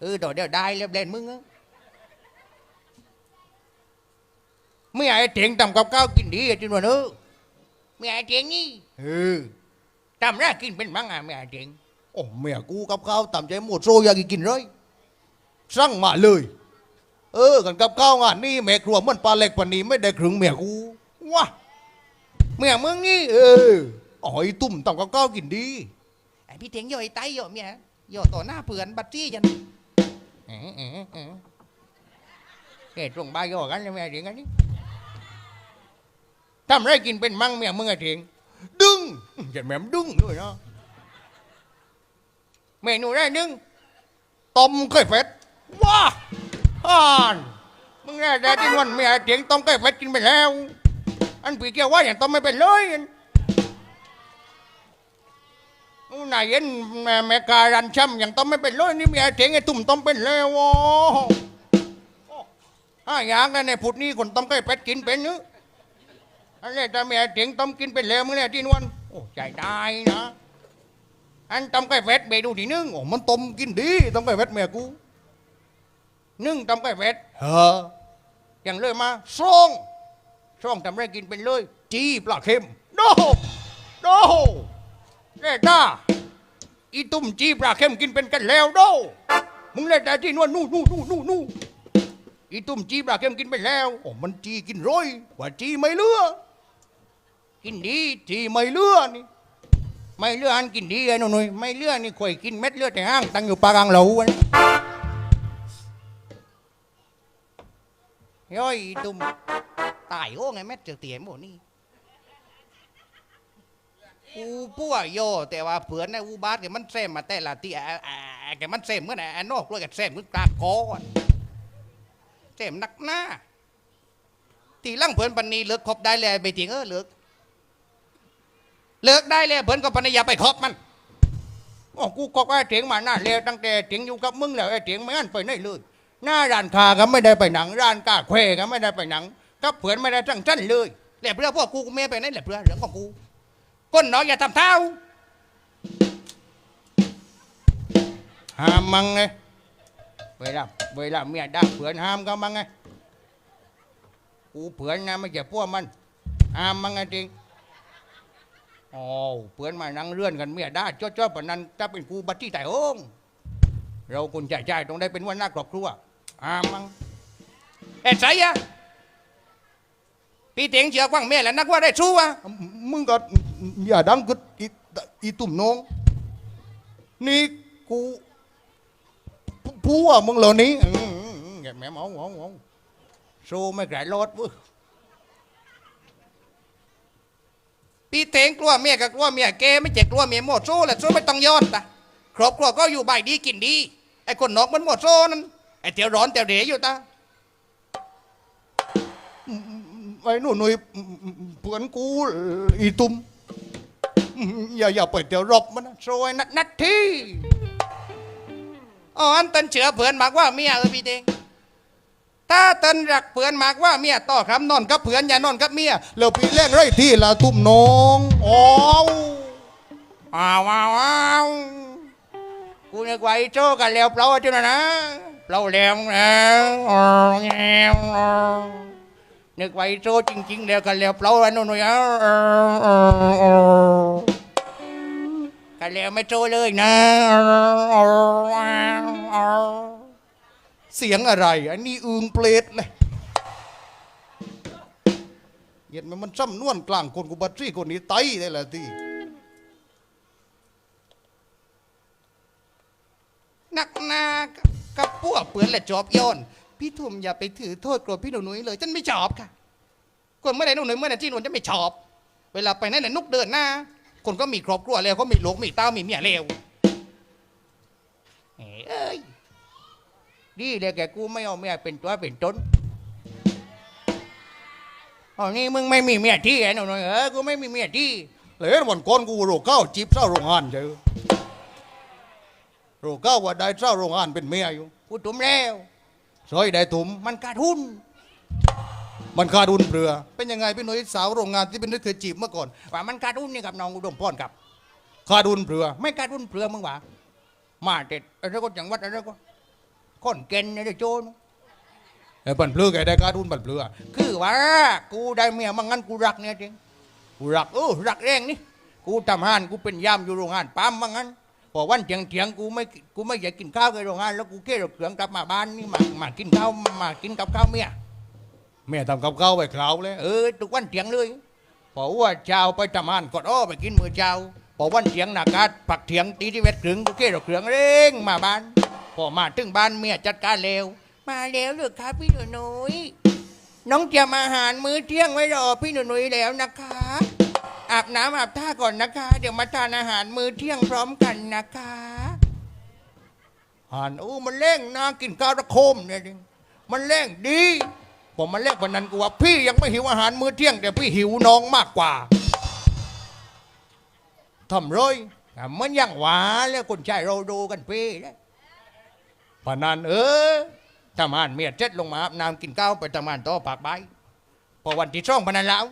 เออต่อเดี๋ยวได้เรียบเล่นมึงอะไม่ไอ้เถียงทำกับข้าวกินดีอะจินวันเออไม่ไอ้เถียงนี่เออทำน่ากินเป็นมั้งอะไม่ไอ้เถียงโอ้เมียกูกับข้าวตามใจหมดโซอยากกินเลยสั่งมาเลย เออกันกับข้าวงานนี่แม่ครัวมันปลาเล็กปานนี้ไม่ได้ครึ่งเมียกูว้าเมื่อมึงนี่เอออ๋อยตุ่มตำกับข้าวกินดีไอ้พี่เถียงโยไอ้ไตโยเมียโยต่อหน้าเพื่อนบัตรจี้จัน เออเออเออแกตรงบ้าโยกันเลยไม่เถียงกันนี่ทำไรกินเป็นมั้งเมียมึงไอ้เถียงดึงจะแม่มดึงด้วยเนาะเมนูแรกนึงต้มไข่เป็ดว้าอ่านมึงแน่แต่ที่นวันเมียเถียงต้มไก่เฟ็ดกินไปแล้ว อันผีเกี่ยวว่าอย่างต้มไม่เป็นเลย นู่นนายเห็นแม่แม่การันช่ำอย่างต้มไม่เป็นเลยนี่เมียเถียงไอ้ตุ่มต้มเป็นแล้วโอ้โอ้ห้าอย่างกันในผุดนี้คนต้มไก่เป็ดกินเป็นนึอันนี้แต่เมียเถียงต้มกินเป็นแล้วมึงเนี่ยที่นวันโอ้ใจได้นะอันต้มไก่เป็ดเมนูที่หนึ่งโอ้มันต้มกินดีต้มไข่เป็ดเมียกูนึ่งต้มไก่เป็ดเอออย่างเลยมาส่องส่องทำไรกินเป็นเลย จีปลาเค็มโดโด เล่ตาอีตุ่มจีปลาเข้มกินเป็นกันแล้วโดมึงเล่นแต่ที่นวลนู่นู่นู่นู่นู่อีตุ่มจีปลาเข้มกินไปแล้วโอ้มันจีกินร้อยว่าจีไม่เลือกินดีจีไม่เลือนี่ไม่เลืออันกินดีไอ้หนุ่ยไม่เลือนี่ข่อยกินเม็ดเลือดแต่ห้างตั้งอยู่ปากลางเหลาวันย่อยอีตุ่มตายโอ้ไงเม็ดเจียวเตียหมดนี่ อูปัวโยแต่ว่าเผื่อนในอูบาสแกมันแซมมาแต่ละที่อ่าอ่าแกมันแซมเมื่อไหร่อ่านอกด้วยแกแซมคือกลากอก่อนแซมนักหน้าทีหลังเผื่อนปันนี้เลิกคบได้เลยไปถึงเออเลิกเลิกได้เลยเพิ่นก็ปนอยาไปคบมันโอ้กูก็ไอ้เถียงมาหน้าเลวตั้งแต่เถียงอยู่กับมึงแล้วไอ้เถียงไม่งั้นไปไหนเลยหน้าร้านคาก็ไม่ได้ไปหนัง ร้านกาแควก็ไม่ได้ไปหนังกับเพื่อนไม่ได้ตั้งชั้นเลยแล้วเพื่อพวกกูกูไม่ไปไหนแหละเพื่อเรื่องของกู ก้นน้อยอย่าทำเท้าห้ามมังไงเวลาเวลาเมียด่าเพื่อนห้ามก็มังไงกูเพื่อนนะไม่ใช่พวกมันห้ามมังไงจริงโอ้เพื่อนมานั่งเลื่อนกันเมียได้เจ้าเจ้าปนนั้นถ้าเป็นครูบัตที่แต่โองเราคนใจใจต้องได้เป็นวันหน้าครอบครัวอามังเอ็ดใส่อะพี่เตียงเชือกว่างเมียแล้วนักว่าได้ชู้วะมึงก็ อย่าดังกึดอีอีตุ่มน้อง นี่กูผัวมึงเหล่านี้อืมอืมอืมอย่าแม่หมองหมองหมองโซไม่ไกลรถเว้ยพี่เตงกลัวเมียก็กลัวเมียแกไม่เจ็กลัวเมียหมดโซ่แหละโซ่ไม่ต้องย้อนตะครอบครัวก็อยู่ใบายดีกินดีไอ้คนนอกมันหมดโซ่นั่นไอ้เตียวร้อนเตียวเหรอยู่ตาไอ้หนูหนุ่ยเพื่อนกูอีตุ่ม อย่าอย่าไปเดี๋ยวรบมันนะโซยนัดนัดที่อ๋ออันตันเฉือเผื่อนมากว่าเมียเออพี่เตงถ้าตันรักเผื่อนมากว่าเมียต่อคำนอนกับเผื่อนอย่านอนกับเมียแล้วพี่เล่นไรที่ละตุ่มน้องอ๋ออ้าวอ้าวอ้าวกูนึกว่าไอ้โจกันแล้วเปล่าจุนะนะเปล่าแล้วนะนึกว่าไอ้โจจริง ๆ แล้วกันแล้วเปล่าอันนู้นหน่อย แล้วไม่โจเลยนะ เสียงอะไร อันนี้อึงเปรตเลยเห็นไหมันมันซ้ำนวนกลางคนกูบัตรี่คนนี้ไตได้ละที่นักนากับพวกเปือนและจอบโยนพี่ทุ่มอย่าไปถือโทษโกรธพี่หนูนุ้ยเลยฉันไม่ชอบค่ะคนเมื่อไหร่หนูนุ้ยเมื่อไหร่ที่หนูจะไม่ชอบ เวลาไปนั่นน่ะนุกเดินหน้า คนก็มีครอบครัวแล้วก็มีลูกมีเต้ามีเมียแล้วเอ้ยดีเลยแกกูไม่เอาเมียเป็นตัวเป็นตนอ๋อนี่มึงไม่มีเมียที่ไอ้หนูนุ้ยเออกูไม่มีเมียที่เลยวันก่อนกูโรเก้าจีบเจ้าโรงงานใช่ไหมโรเก้าว่าได้เจ้าโรงงานเป็นเมียอยู่กูตุ้มแล้วซอยได้ถุมมันขาดทุน มันขาดดุนเปลือ เป็นยังไงพี่หนุ่ยสาวโรงงานที่เป็นนึกเคยจีบเมื่อก่อนว่ามันขาดทุนนี่กับน้องอุดมพรครับขาดดุนเปลือ ไม่ขาดทุนเปลือมึงว่ามาเด็ดอะไรก็จังหวัดอะไรก็คนเก่นเนี่ยเดี๋ยวโจรไอ้บันเพลือแกได้การุนบันเพลือ คือว่ากูได้เมียมังงั้นกูรักเนี่ยจริงกูรักเออรักแรงนี่กูทำงานกูเป็นยามอยู่โรงงานปั๊มมังงั้นพอวันเถียงเถียงๆกูไม่กูไม่อยากกินข้าวในโรงงานแล้วกูเกลี้ยเครื่องกลับมาบ้านนี่มามากินข้าวมากินกับข้าวเมีย แม่ทำกับข้าวไว้คราวเลยเออทุกวันเถียงเลยพอว่าเช้าไปทำงานกดอ้อไปกินมือเช้าพอวันเถียงหนักกาดปักเถียงตีที่เวทเครื่องกูเกลี้ยเครื่องเร่งมาบ้าน พอมาถึงบ้านเมียจัดการเร็ว มาแล้วหรือครับพี่หนูนุยน้องเตรียมอาหารมื้อเที่ยงไว้รอพี่หนูนุยแล้วนะคะ อาบน้ำอาบท่าก่อนนะคะ เดี๋ยวมาทานอาหารมื้อเที่ยงพร้อมกันนะคะหันโอ้มันเร่งนะกินข้าวตะโคมเนี่ยมันเร่งดี ผมมันเร่งวันนั้นกูว่าพี่ยังไม่หิวอาหารมื้อเที่ยง แต่พี่หิวน้องมากกว่าทำร้อยอะมันยังหวาแล้วคนชายเราดูกันพี่นะปานนันเออทำงานเมียเจ็ดลงมาอาบน้ำกินข้าวไปทำงานต่อปากใบพอวันที่ช่องพนันแล้ว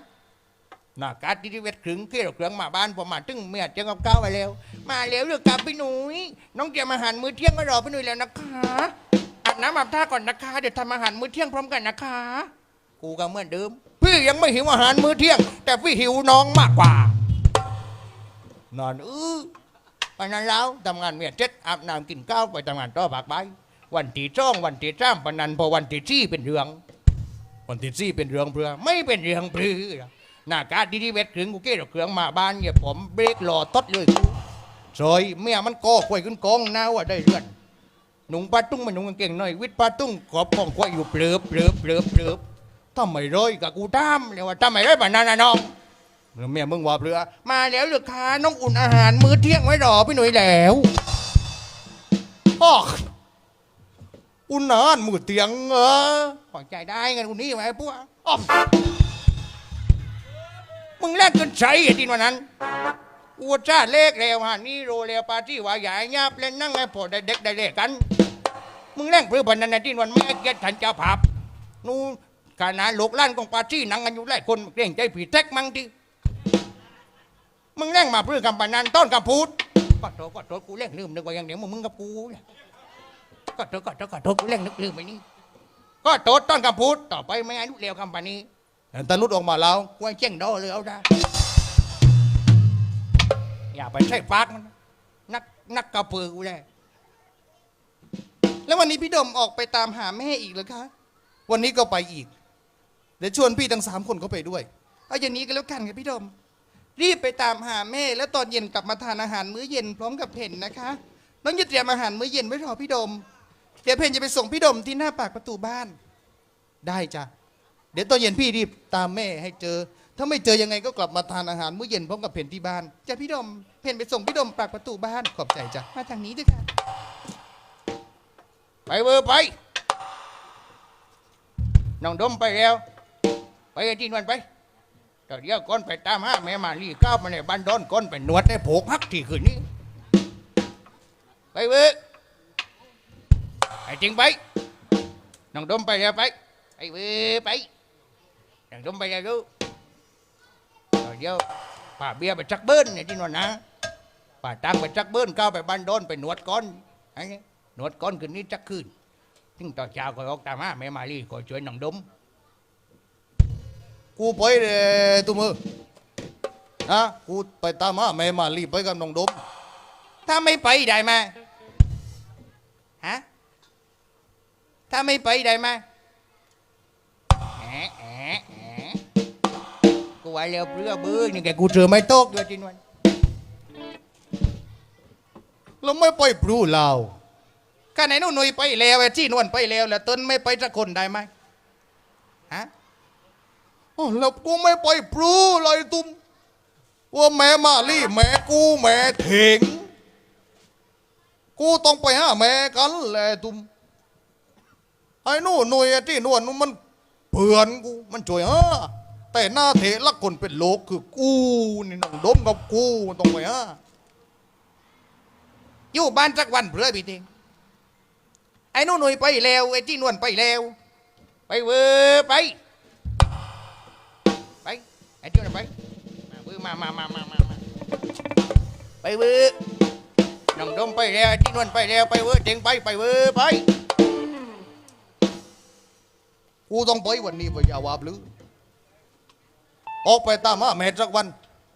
หน้ากาดที่เวทขึงเกี่ยวเครื่องมาบ้านพอมาตึงเมียเจ้ากับข้าวไปแล้ว มาแล้วเรือกลับพี่หนุ่ยน้องเตรียมอาหารมื้อเที่ยงไว้รอพี่หนุ่ยแล้วนะคะ บน้ำอาบท่าก่อนนะคะ เดี๋ยวทำอาหารมื้อเที่ยงพร้อมกันนะคะ กูก็เหมือนเดิม พี่ยังไม่หิวอาหารมื้อเที่ยง แต่พี่หิวน้องมากกว่า นอนเออไปนั้นแล้วทำงานเมียเจ็ดอาบน้ำกินข้าวไปทำงานต่อปากใบวันที่ช่องวันที่จ้ามปนันพอวันที่ชี่เป็นเรื่อง วันที่สี่เป็นเรื่องเพื่อไม่เป็นเรื่องปรือหน้ากาดที่ที่เวทขึงกูเกลี้ยเครื่องมาบ้านเนี่ยผมเบรกรอตดเลยกูซอยเมียมันก่อควยขึ้นกองหน้าว่าได้เลือด หนุ่งปาตุ้งมันหนุ่งกางเก่งหน่อยวิทย์ปาตุ้งกอบกองควยอยู่เปลือบเปลือบเปลือบเปลือบทำไมร้อยกับกูตาเรียกว่าทำไมร้อยแบบนั้นนะน้องแล้วแม่มึงว่าเพื่อมาแล้วเหรือคะน้องอุ่นอาหารมื้อเที่ยงไว้รอพี่หนุ่ยแล้วอ้ออุ่นนานมือเตียงเออขอใจได้ไงกูนี่ไหมพวกอ้อมึงแลกเงินใช้ไอ้ที่วันนั้นกูจ้าเลขแล้วฮะนี่โรเลวปาร์ตี้ว่าใหญ่ยับเล่นนั่งไงพอได้เด็กได้เลขกัน มึงแลกเพื่อบันนั้นนะที่วันแม่เกียรติทันเจ้าภาพนู่นขนาดลูกหล้านของปาร์ตี้นั่งกันอยู่หลายคนเกรงใจผีแท็กมั้งที่มึงแลกมาเพื่อคำปนันต้นคำพูดก็โทษก็โทษกูแลกลืมนึกว่าอย่างเดียวมึงกับกูเนี่ยก็โทษก็โทษก็โทษกูแลกนึกลืมไปนี่ก็โทษต้นคำพูดต่อไปไม่ให้ลูกเลวคำปานี้แต่ตาลุดออกมาแล้วกวยเจ้งดอเลยเอาได้อย่าไปใช้ปากมันนักนักกระเพือกูเลย แล้ววันนี้พี่ดมออกไปตามหาแม่อีกเหรอคะ วันนี้ก็ไปอีก เดี๋ยวชวนพี่ทั้งสามคนเขาไปด้วย เอาอย่างนี้ก็แล้วกันครับพี่ดม รีบไปตามหาแม่ แล้วตอนเย็นกลับมาทานอาหารมื้อเย็นพร้อมกับเพนนะคะน้องจะเตรียมอาหารมื้อเย็นไว้รอพี่ดม เดี๋ยวเพนจะไปส่งพี่ดมที่หน้าปากประตูบ้าน ได้จ้ะ เดี๋ยวตอนเย็นพี่รีบตามแม่ให้เจอ ถ้าไม่เจอยังไงก็กลับมาทานอาหารมื้อเย็นพร้อมกับเพนที่บ้าน จ้ะพี่ดม เพนไปส่งพี่ดมปากประตูบ้าน ขอบใจจ้ะ มาทางนี้ด้วยค่ะ ไปเบอร์ไปน้องดมไปแล้ว ไปไอ้ที่นวนไปตอนเดียวก้อนไปตามหาแม่มาลีก้าวมาในบ้านดอนก้อนไปนวดได้โผกฮักที่คืนนี้ ไปเบอร์ไอ้จริงไปน้องดมไปแล้วไปไปเบอร์ไปน้องดมไปแล้วดูตอนเดียวป่าเบียร์ไปจักเบิ้ลไอ้ที่นวนนะป่าตังไปจักเบิ้ลก้าวไปบ้านดอนไปนวดก้อนไอ้ นี่นวดก้อนคืนนี้จักคืนถึงตอนเช้าก็ออกตามหาแม่มาลีก็ช่วยน้องดม กูไปเลยตัวมือนะกูไปตามหาแม่มารีบไปกับน้องดม ถ้าไม่ไปได้ไหมฮะถ้าไม่ไปได้ไหมแอะแอะแอะกูว่าแล้วเพื่อเบื้อนี่แกกูเจอไม่โตกด้วยจินวันแล้วไม่ไปปลูเรา ข้าไหนนู่นหนุ่ยไปแล้วไอ้ที่นวลไปแล้วแล้วต้นไม่ไปสักคนได้ไหมฮะอ้แล้วกูไม่ไปปลูเลยตุ้มว่าแม่มารีแม่กูแม่เถงกูต้องไปหาแม่กันแหละตุ้มไอ้นู่นหน่วยที่นวลนู่นมันเพื่อนกูมันช่วยฮะแต่หน้าเถลักคนเป็นโลกคือกูนี่น้องดมกับกูต้องไปฮะอยู่บ้านสักวันเพื่อพี่เทง ไอ้นู่นหนุ่ยไปแล้วไอ้ที่นวลไปแล้ว ไปเวอไป ไปไอ้ที่นวลไปมาเวอมามามามามาไปเวอน้องดมไปแล้วไอ้ที่นวลไปแล้วไปเวอเจงไปไปเวอไปกูต้องไปวันนี้ไปยาวาบลือออกไปตามหาแม่สักวัน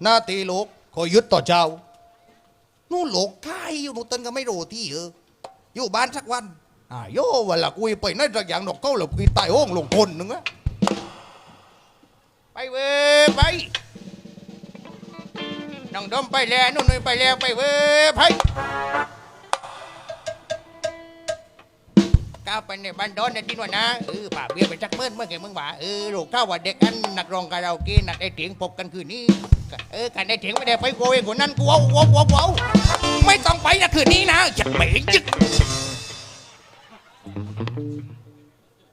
หน้าตีโลกคอยยึดต่อเจ้า นู่นโหลกค่ายอยู่นู่นเต้นก็ไม่รู้ที่เอออยู่บ้านสักวัน อ่าโย่วันละกุยไปนั่นสักอย่างดอกเก้าหลบกุยตายห้องลงคนหนึ่งอะไปเว้ยไปน้องดมไปแล้วนู่นนี่ไปแล้วไปเว้ยไปก้าวไปในบ้านดอนในที่นู่นนะเออป่าเบี้ยไปจักเมื่อเมื่อไงมึงว่าเออลูกข้าว่าเด็กอันนักร้องคาราโอเกะนักไอเถียงพบกันคืนนี้เออกันไอเถียงไม่ได้ไปโกเองคนนั้นกูเอาเอาเอาเอาไม่ต้องไปนะคืนนี้นะจะไปยึก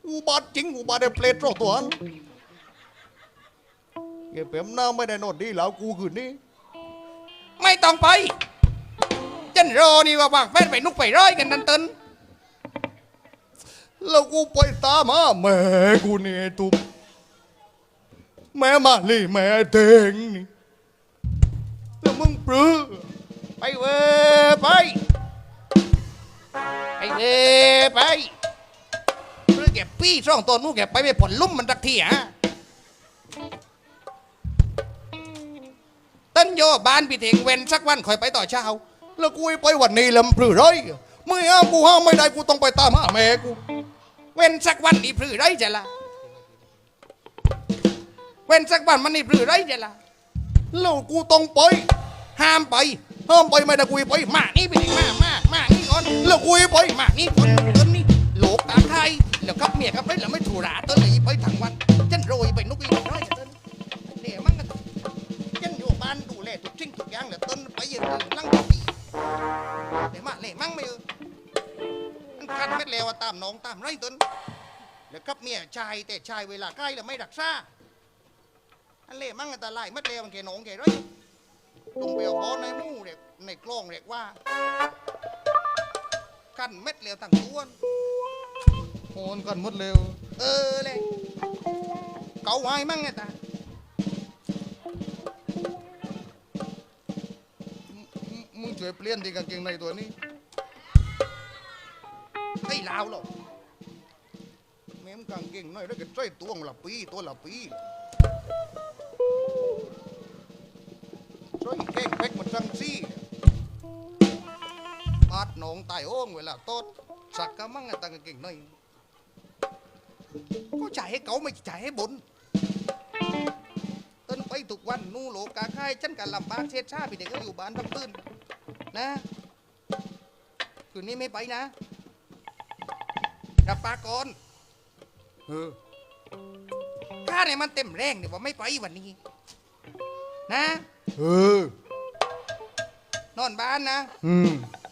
อุบาทจริงอุบาทได้เปรตรอตัวนั้นเก็บเพ็มหน้าไม่ได้นอนดีแล้วกูคืนนี้ ไม่ต้องไปจันรอนี่ว่าบางแฟนไปนุกไปร้อยกันนั่นเต้นแล้วกูไปตามหาแม่กูเนี่ยตุบแม่มาลีแม่เตงนี่แล้วมึงปลื้อไปเว้ไป เว้ไปเพื่อแกปี้ช่องตัวนู้นแกไปไม่ผลลุ่มมันสักทีฮะต้นโยบ้านพี่เถงเว้นสักวันคอยไปต่อเช้า แล้วกูไปวันนี้ลำปลื้อไรไม่ห้ามกูห้ามไม่ได้กูต้องไปตามหาแม่กู เว้นสักวันนี่พรือไรจะละเว้นสักวันมันนี่พรือไรจะละแล้วกูต้องไปห้ามไปห้ามไปไม่ได้กูไปมานี่พี่เถงมามา แล้วกูไปมากนี่คนต้นนี่โหลกตาไทยแล้วกับเมียกับไปแล้วไม่ถูราต้นเลยไปทั้งวันจันโรยไปนุกอีกน้อยจะต้นเดี๋ยวมันก็จันอยู่บ้านดูแลทุกสิ่งทุกอย่างแล้วต้นไปยืนนั่งปีเดี๋ยวมาเล่มั่งไม่เออมันคันเม็ดเลวตามน้องตามไรต้นแล้วกับเมียชายแต่ชายเวลาใกล้แล้วไม่รักษาอันเล่มั่งอันตรายม็ดเลวมันแกหนองแกไรต้องไปเอาบอในมู่เด็กในกล้องเด็กว่า กันเม็ดเร็วทั้งตัวโอนกันหมดเร็ว เออเลยเกาไว้มั่งไงตามึงมึงช่วยเปลี่ยนที่กางเกงในตัวนี้ไอ้ลาวหรอกแม่มกางเกงน้อยแล้วก็ใส่ตัวละปีตัวละปีใส่แกงเพ็กมันจังซี่ นองตายโอ่งเวลาโต้นสักกะมั่งอะตังกางเกงน้อยก็จ่ายให้เกาไม่จ่ายให้บนต้นไปทุกวันนู่โหลกาค่ายฉันกันลำบากเช็ดชาพี่เด็กก็อยู่บ้านทั้งปืนนะคืนนี้ไม่ไปนะรับปากก่อนเออข้าเนี่ยมันเต็มแรงเดี๋ยวว่าไม่ไปวันนี้ นะ เออ นอนบ้านนะ อืมค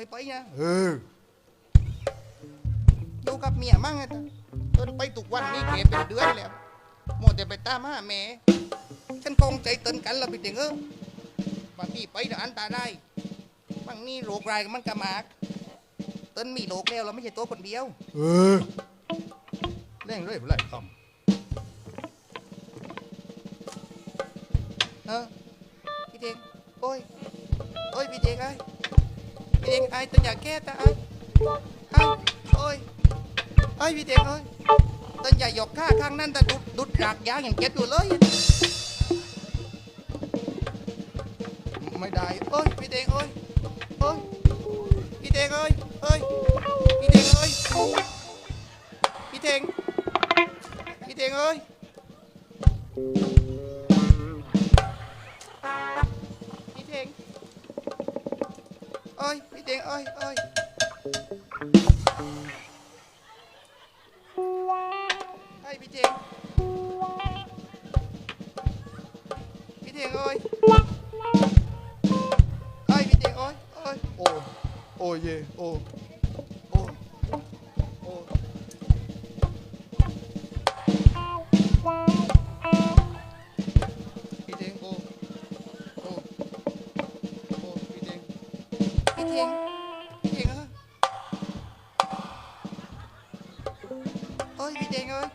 อยไปนะเอออยู่กับเมียมั่งอะต้นไปทุกวันนี่เก็บเป็นเดือนแล้วหมดแต่ไปตามหาแม่ฉันคงใจเตือนกันแล้วพี่เด็กเออบางทีไปเดี๋ยวอันตรายบางนี่โรครายมันกระมาก เต้นมีโรคแล้วเราไม่ใช่ตัวคนเดียว เออเร่งเรื่อยไรคเออพี่เด็กโอ้ยโอ้ยพี่เด็กไอ้พี่ เด็กไอ้ต้นอยากแก้ตาไอ้ไอ้โอ้ยไอ้พี่เด็กเอ้ยต้นอย่าหยกข้าข้างนั้นแต่ดุดดุดรากยางอย่างเจ็ดอยู่เลย ไม่ได้โอ้ยพี่เด็กเอ้ยโอ้ยพี่เด็กเอ้ยเอ้ยพี่เด็กเอ้ยพี่เด็กพี่เด็กเอ้ย ơi mỹ tiên ơi ơi. Ơi mỹ tiên mỹ tiên ơi. Ơi mỹ tiên ơi ơi. Ôi ôi về ôi. ơi Bít Thành ơi.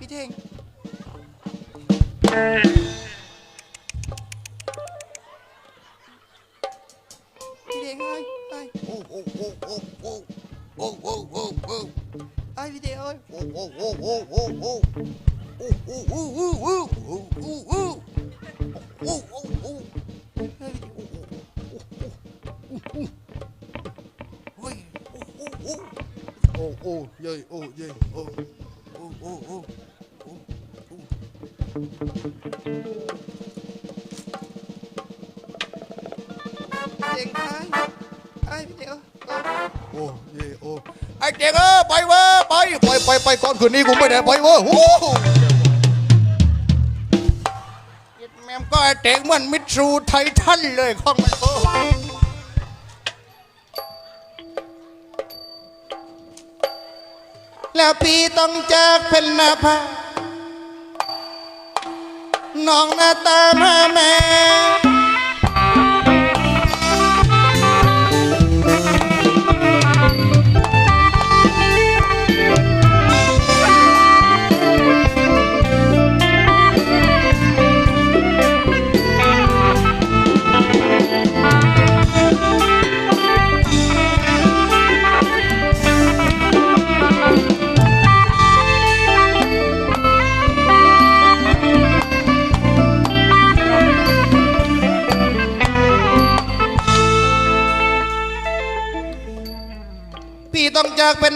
Bít Thành Bít Thành ơi Ai Ô ô ô ô ô Ô ô ô ô Ai Bít Thành ơi. Ô ô ô ô ô ô เจงไอ้ไอ้พี่เจ้เอ้ยโอ้เย้โอ้ไอ้เด็กเอ้ยไปเว้ยไปไปไปไปก่อนคืนนี้กูไม่ได้ไปเว้ยโอ้แม่มก็ไอ้เด็กเหมือนมิตรูไททันเลยข้องมันเออแล้วพี่ต้องจากเป็นนาภา น้องหน้าตามาแม่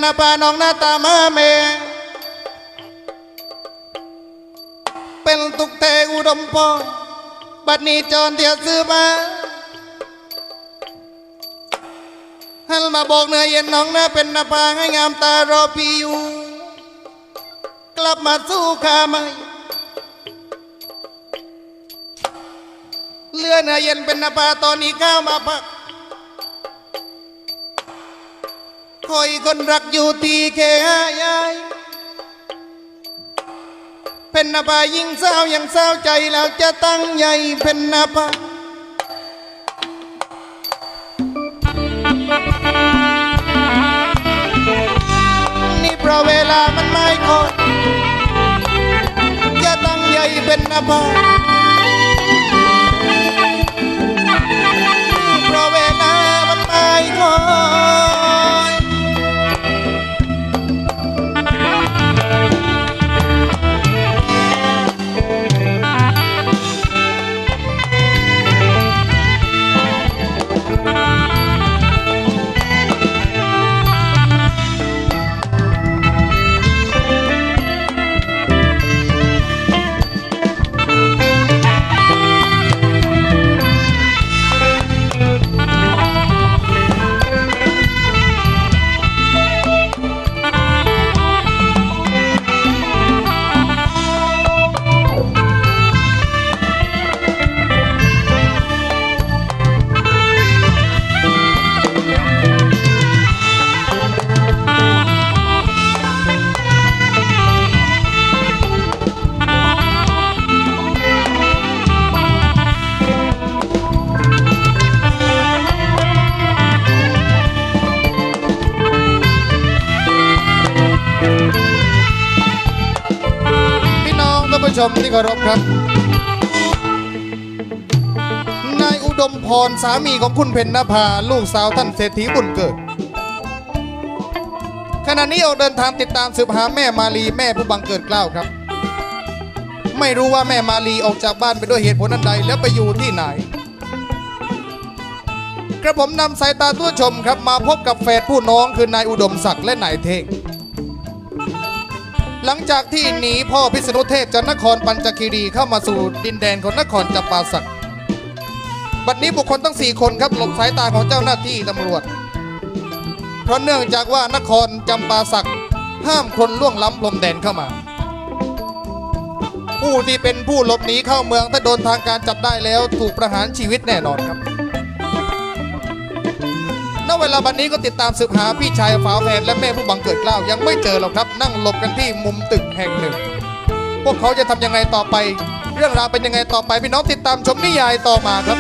ต้องจากเป็นาภาน้องนาตามาแม่เป็นตุกเตอุดมพรบัดนี้จอนเดียซื้อมาหันมาบอกเนื้อเย็นน้องนะเป็นนาภาให้งามตารอพี่อยู่ กลับมาสู้ข้าไหมเลือเนื้อเย็นเป็นนาภาตอนนี้ข้าวมาพัก คอยคนรักอยู่ที่แค่ห้ายายเป็นนาภายิ่งเศร้ายังเศร้าใจแล้วจะตั้งใหญ่เป็นนาภานี่เพราะเวลามันไม่คอยจะตั้งใหญ่เป็นนาภาเพราะเวลามันไม่คอย ชมที่เคารพครับ นายอุดมพรสามีของคุณเพญนภา ลูกสาวท่านเศรษฐีบุญเกิด ขณะนี้ออกเดินทางติดตามสืบหาแม่มาลีแม่ผู้บังเกิดเกล้าวครับ ไม่รู้ว่าแม่มาลีออกจากบ้านไปด้วยเหตุผลอันใดแล้วไปอยู่ที่ไหน กระผมนำสายตาตัวชมครับมาพบกับแฝดผู้น้องคือนายอุดมศักดิ์และนายเทง หลังจากที่หนีพ่อพิษณุเทพจากนครปัญจคีรีเข้ามาสู่ดินแดนของนครจำปาสักบัดนี้บุคคลทั้งสี่คนครับหลบสายตาของเจ้าหน้าที่ตำรวจ เพราะเนื่องจากว่านครจำปาสักห้ามคนล่วงล้ำพรมแดนเข้ามา ผู้ที่เป็นผู้หลบหนีเข้าเมืองถ้าโดนทางการจับได้แล้วถูกประหารชีวิตแน่นอนครับ ณเวลาบันนี้ก็ติดตามสืบหาพี่ชายฝาแฝดและแม่ผู้บังเกิดเกล้าวยังไม่เจอหรอกครับ นั่งหลบกันที่มุมตึกแห่งหนึ่ง พวกเขาจะทำยังไงต่อไป เรื่องราวเป็นยังไงต่อไปพี่น้องติดตามชมนิยายต่อมาครับ